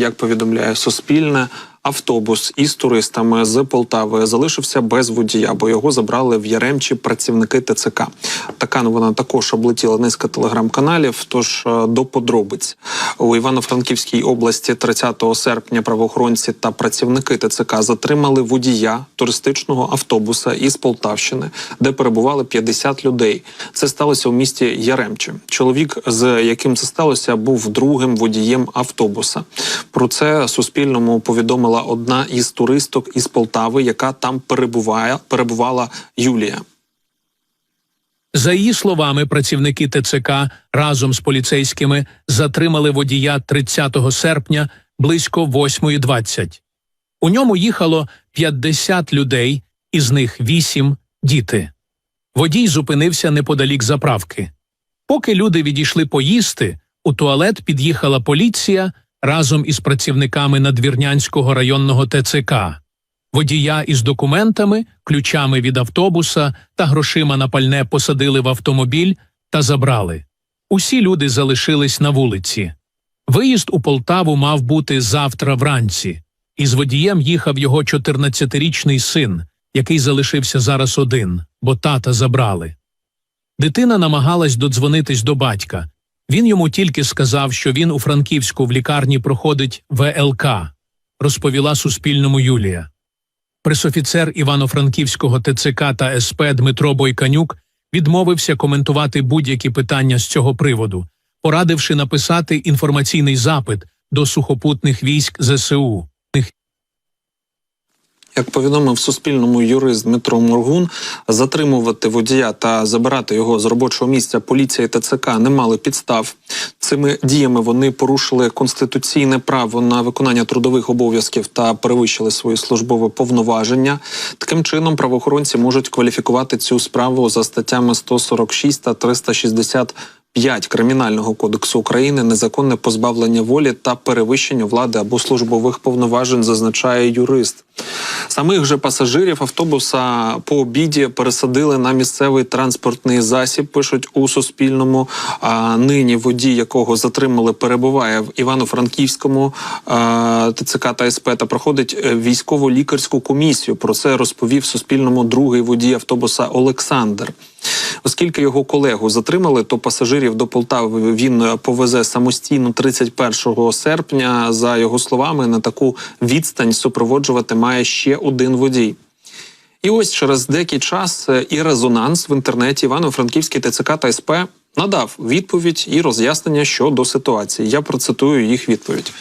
Як повідомляє Суспільне, автобус із туристами з Полтави залишився без водія, бо його забрали в Яремчі працівники ТЦК. Така новина також облетіла низка телеграм-каналів. Тож е, до подробиць у Івано-Франківській області 30 серпня правоохоронці та працівники ТЦК затримали водія туристичного автобуса із Полтавщини, де перебували 50 людей. Це сталося у місті Яремче. Чоловік, з яким це сталося, був другим водієм автобуса. Про це Суспільному повідомила одна із туристок із Полтави, яка там перебуває, перебувала Юлія. За її словами, працівники ТЦК разом з поліцейськими затримали водія 30 серпня близько 8.20. У ньому їхало 50 людей, із них 8 – діти. Водій зупинився неподалік заправки. Поки люди відійшли поїсти, у туалет під'їхала поліція разом із працівниками Надвірнянського районного ТЦК. Водія із документами, ключами від автобуса та грошима на пальне посадили в автомобіль та забрали. Усі люди залишились на вулиці. Виїзд у Полтаву мав бути завтра вранці. Із водієм їхав його 14-річний син, який залишився зараз один, бо тата забрали. Дитина намагалась додзвонитись до батька. Він йому тільки сказав, що він у Франківську в лікарні проходить ВЛК, розповіла Суспільному Юлія. Пресофіцер Івано-Франківського ТЦК та СП Дмитро Бойканюк відмовився коментувати будь-які питання з цього приводу, порадивши написати інформаційний запит до сухопутних військ ЗСУ. Як повідомив Суспільному юрист Дмитро Моргун, затримувати водія та забирати його з робочого місця поліція ТЦК не мали підстав. Цими діями вони порушили конституційне право на виконання трудових обов'язків та перевищили свої службові повноваження. Таким чином, правоохоронці можуть кваліфікувати цю справу за статтями 146 та 360 5 Кримінального кодексу України незаконне позбавлення волі та перевищення влади або службових повноважень, зазначає юрист. Самих же пасажирів автобуса по обіді пересадили на місцевий транспортний засіб. Пишуть у Суспільному. А нині водій, якого затримали, перебуває в Івано-Франківському ТЦК та СП та проходить е, військово-лікарську комісію. Про це розповів Суспільному другий водій автобуса Олександр. Оскільки його колегу затримали, то пасажирів до Полтави він повезе самостійно 31 серпня. За його словами, на таку відстань супроводжувати має ще один водій. І ось через деякий час е, і резонанс в інтернеті Івано-Франківський ТЦК та СП надав відповідь і роз'яснення щодо ситуації. Я процитую їх відповідь.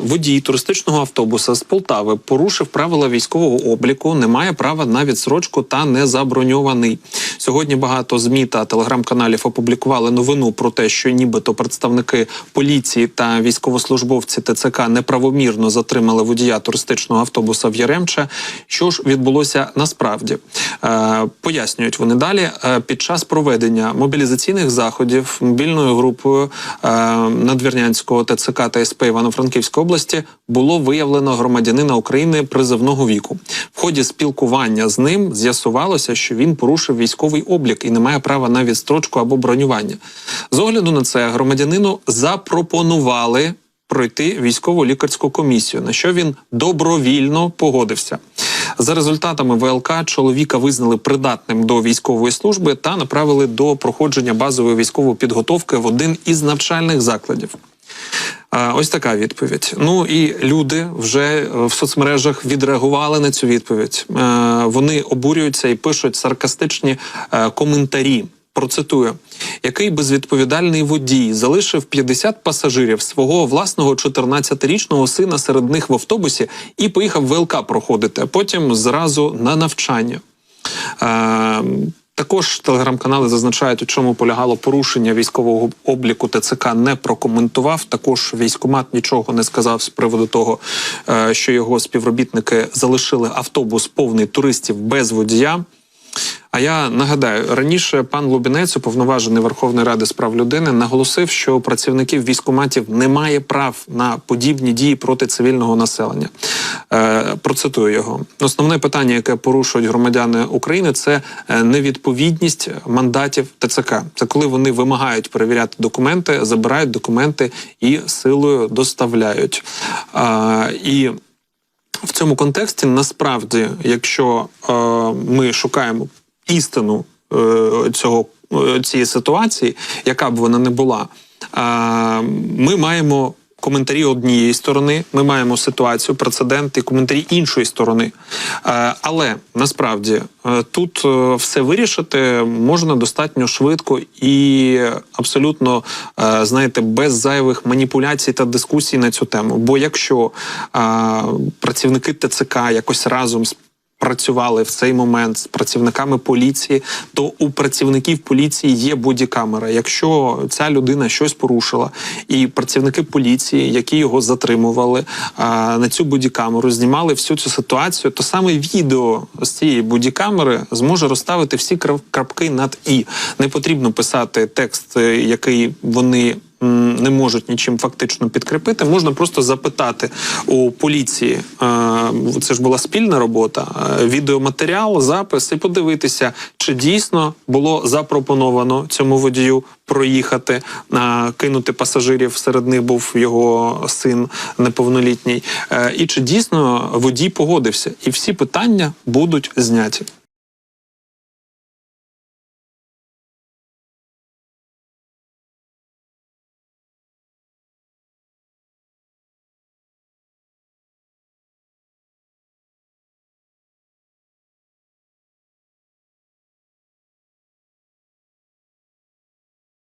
Водій туристичного автобуса з Полтави порушив правила військового обліку, не має права на відсрочку та не заброньований. Сьогодні багато змі та телеграм-каналів опублікували новину про те, що нібито представники поліції та військовослужбовці ТЦК неправомірно затримали водія туристичного автобуса в Яремче. Що ж відбулося насправді? Е, пояснюють вони далі. Е, під час проведення мобілізаційних заходів мобільною групою е, Надвірнянського ТЦК та СП Івано-Франківської області було виявлено громадянина України призовного віку. В ході спілкування з ним з'ясувалося, що він порушив військовий облік і не має права на відстрочку або бронювання. З огляду на це громадянину запропонували пройти військово лікарську комісію, на що він добровільно погодився. За результатами ВЛК чоловіка визнали придатним до військової служби та направили до проходження базової військової підготовки в один із навчальних закладів. Ось така відповідь. Ну і люди вже в соцмережах відреагували на цю відповідь. Е, Вони обурюються і пишуть саркастичні е, коментарі. Процитую, який безвідповідальний водій залишив 50 пасажирів свого власного 14-річного сина серед них в автобусі і поїхав ВЛК проходити, а потім зразу на навчання. Е, також телеграм-канали зазначають, у чому полягало порушення військового обліку ТЦК не прокоментував. Також військомат нічого не сказав з приводу того, е, що його співробітники залишили автобус повний туристів без водія. А я нагадаю, раніше пан Лубінець, уповноважений Верховної Ради з прав людини, наголосив, що у працівників військоматів немає прав на подібні дії проти цивільного населення. Е, процитую його. Основне питання, яке порушують громадяни України, це е, невідповідність мандатів ТЦК. Це коли вони вимагають перевіряти документи, забирають документи і силою доставляють. А, і в цьому контексті насправді, якщо е, ми шукаємо істину е, цього е, цієї ситуації, яка б вона не була, ми маємо. Коментарі однієї сторони, ми маємо ситуацію, прецедент і коментарі іншої сторони. Е, але насправді тут все вирішити можна достатньо швидко і абсолютно, знаєте, без зайвих маніпуляцій та дискусій на цю тему. Бо якщо працівники ТЦК якось разом з Працювали в цей момент з працівниками поліції, то у працівників поліції є бодікамера. Якщо ця людина щось порушила, і працівники поліції, які його затримували на цю бодікамеру, знімали всю цю ситуацію, то саме відео з цієї бодікамери зможе розставити всі крап- крапки над і. Не потрібно писати текст, е, який вони не можуть нічим фактично підкріпити. Можна просто запитати у поліції. е, Це ж була спільна робота. е, Відеоматеріал, запис і подивитися, чи дійсно було запропоновано цьому водію проїхати, е, кинути пасажирів. Серед них був його син неповнолітній, і чи дійсно водій погодився, і всі питання будуть зняті.